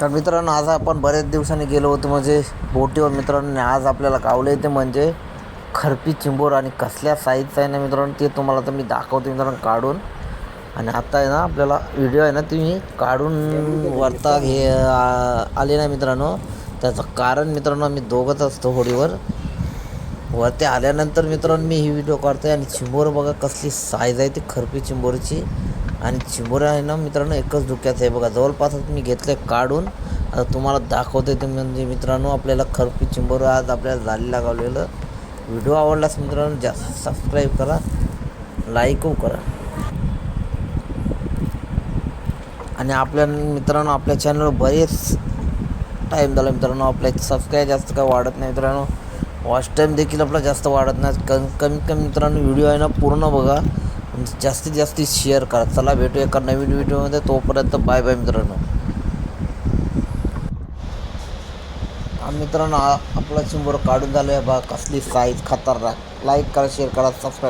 तर मित्रांनो आज आपण बरेच दिवसांनी गेलो होतो. म्हणजे बोटीवर मित्रांनो आज आपल्याला कावले ते म्हणजे खरपी चिंबोर आणि कसल्या साईजचं आहे ना मित्रांनो ते तुम्हाला तर मी दाखवतो मित्रांनो काढून. आणि आता आहे ना आपल्याला व्हिडिओ आहे ना तुम्ही काढून वरता घे आले ना मित्रांनो. त्याचं कारण मित्रांनो आम्ही दोघंच असतो होडीवर. वरती आल्यानंतर मित्रांनो मी ही व्हिडिओ काढतोय. आणि चिंबोर बघा कसली साईज आहे ती खरपी चिंबोरची. आणि चिंबोर आहे ना मित्रांनो एकच धुक्यात आहे. बघा जवळपास मी घेतलं काढून. आता तुम्हाला दाखवते ते म्हणजे मित्रांनो आपल्याला खरपी चिंबर आज आपल्याला झालेला गावलेलं व्हिडिओ आवडलाच मित्रांनो जास्त सबस्क्राईब करा लाईक करा. आणि आपल्या मित्रांनो आपल्या चॅनलवर बरेच टाईम झाला मित्रांनो आपल्या सबस्क्राईब जास्त काय वाढत नाही मित्रांनो. वॉच टाईम देखील आपला जास्त वाढत नाही. कमी कमीत कमी मित्रांनो व्हिडिओ आहे ना पूर्ण बघा. जास्तीत जास्त शेअर करा. चला भेटू एका नवीन व्हिडिओमध्ये तोपर्यंत बाय बाय मित्रांनो. मित्रांनो आपला चिंबोर काढून झालं. आहे बा कसली साईज खतरनाक. लाईक करा शेअर करा सबस्क्राईब